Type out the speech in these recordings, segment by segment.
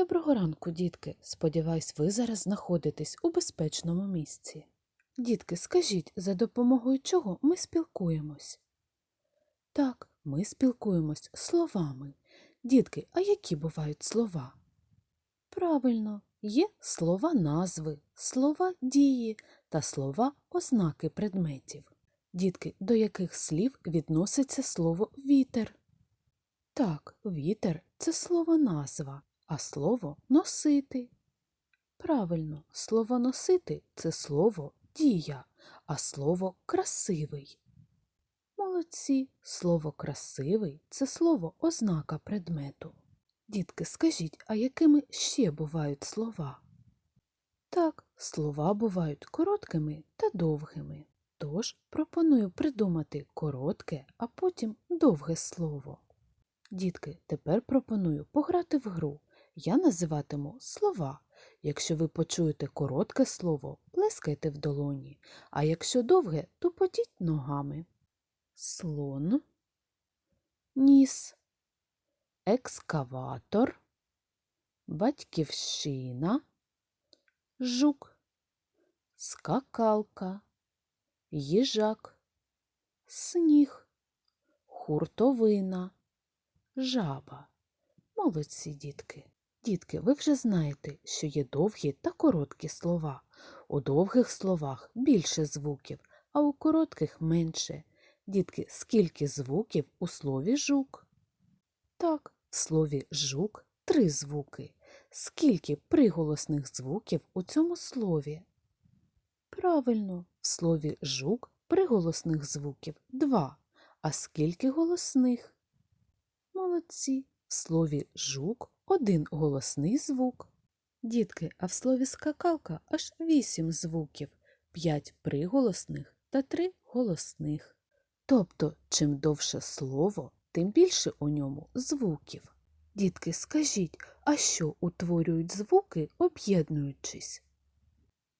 Доброго ранку, дітки. Сподіваюсь, ви зараз знаходитесь у безпечному місці. Дітки, скажіть, за допомогою чого ми спілкуємось? Так, ми спілкуємось словами. Дітки, а які бувають слова? Правильно, є слова назви, слова дії та слова ознаки предметів. Дітки, до яких слів відноситься слово вітер? Так, вітер це слово назва, а слово носити. Правильно, слово носити це слово дія, а слово красивий. Молодці, слово красивий це слово ознака предмету. Дітки, скажіть, а якими ще бувають слова? Так, слова бувають короткими та довгими. Тож пропоную придумати коротке, а потім довге слово. Дітки, тепер пропоную пограти в гру. Я називатиму слова. Якщо ви почуєте коротке слово, плескайте в долоні, а якщо довге, то потіть ногами. Слон, ніс, екскаватор, батьківщина, жук, скакалка, їжак, сніг, хуртовина, жаба. Молодці, дітки. Дітки, ви вже знаєте, що є довгі та короткі слова. У довгих словах більше звуків, а у коротких менше. Дітки, скільки звуків у слові жук? Так, в слові жук три звуки. Скільки приголосних звуків у цьому слові? Правильно, в слові жук приголосних звуків два. А скільки голосних? Молодці. В слові жук один голосний звук. Дітки, а в слові скакалка аж вісім звуків, п'ять приголосних та три голосних. Тобто, чим довше слово, тим більше у ньому звуків. Дітки, скажіть, а що утворюють звуки, об'єднуючись?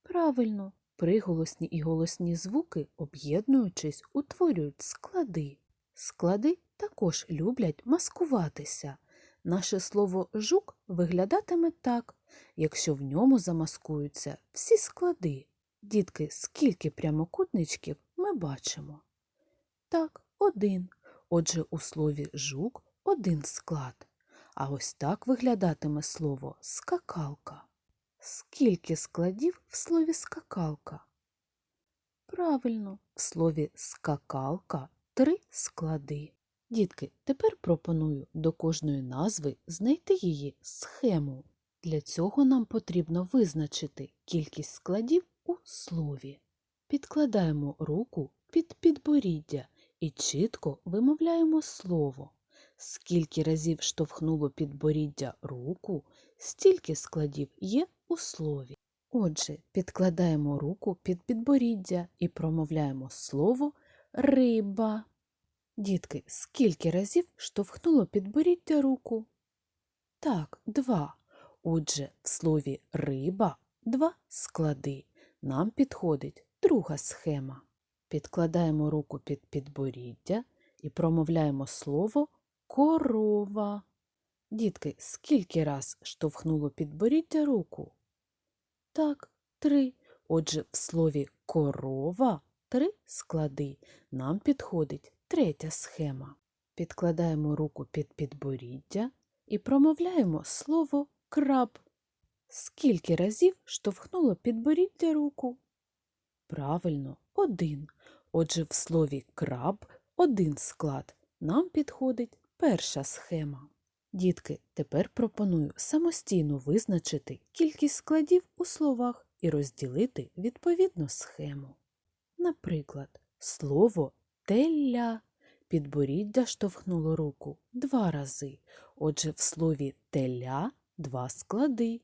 Правильно, приголосні і голосні звуки, об'єднуючись, утворюють склади. Склади також люблять маскуватися. Наше слово жук виглядатиме так, якщо в ньому замаскуються всі склади. Дітки, скільки прямокутничків ми бачимо? Так, один. Отже, у слові жук один склад. А ось так виглядатиме слово скакалка. Скільки складів в слові скакалка? Правильно, в слові скакалка три склади. Дітки, тепер пропоную до кожної назви знайти її схему. Для цього нам потрібно визначити кількість складів у слові. Підкладаємо руку під підборіддя і чітко вимовляємо слово. Скільки разів штовхнуло підборіддя руку, стільки складів є у слові. Отже, підкладаємо руку під підборіддя і промовляємо слово риба. Дітки, скільки разів штовхнуло підборіддя руку? Так, два. Отже, в слові риба два склади. Нам підходить друга схема. Підкладаємо руку під підборіддя і промовляємо слово корова. Дітки, скільки раз штовхнуло підборіддя руку? Так, три. Отже, в слові корова три склади. Нам підходить третя схема. Підкладаємо руку під підборіддя і промовляємо слово краб. Скільки разів штовхнуло підборіддя руку? Правильно, один. Отже, в слові краб один склад. Нам підходить перша схема. Дітки, тепер пропоную самостійно визначити кількість складів у словах і розділити відповідну схему. Наприклад, слово телля. Підборіддя штовхнуло руку два рази. Отже, в слові теля два склади.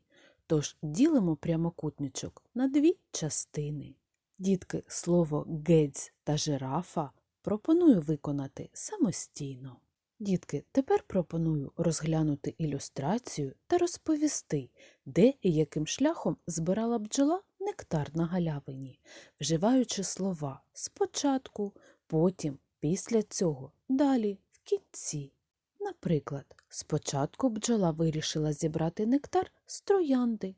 Тож ділимо прямокутничок на дві частини. Дітки, слово гедзь та жирафа пропоную виконати самостійно. Дітки, тепер пропоную розглянути ілюстрацію та розповісти, де і яким шляхом збирала бджола нектар на галявині, вживаючи слова спочатку, потім, після цього, далі, в кінці. Наприклад, спочатку бджола вирішила зібрати нектар з троянди,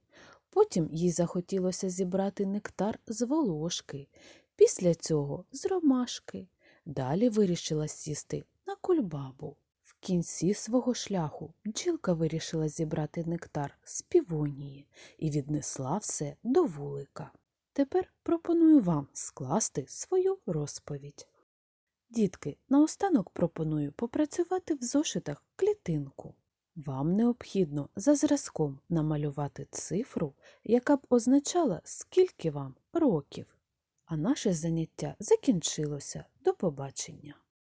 потім їй захотілося зібрати нектар з волошки, після цього з ромашки. Далі вирішила сісти на кульбабу. В кінці свого шляху бджілка вирішила зібрати нектар з півонії і віднесла все до вулика. Тепер пропоную вам скласти свою розповідь. Дітки, наостанок пропоную попрацювати в зошитах клітинку. Вам необхідно за зразком намалювати цифру, яка б означала, скільки вам років. А наше заняття закінчилося. До побачення!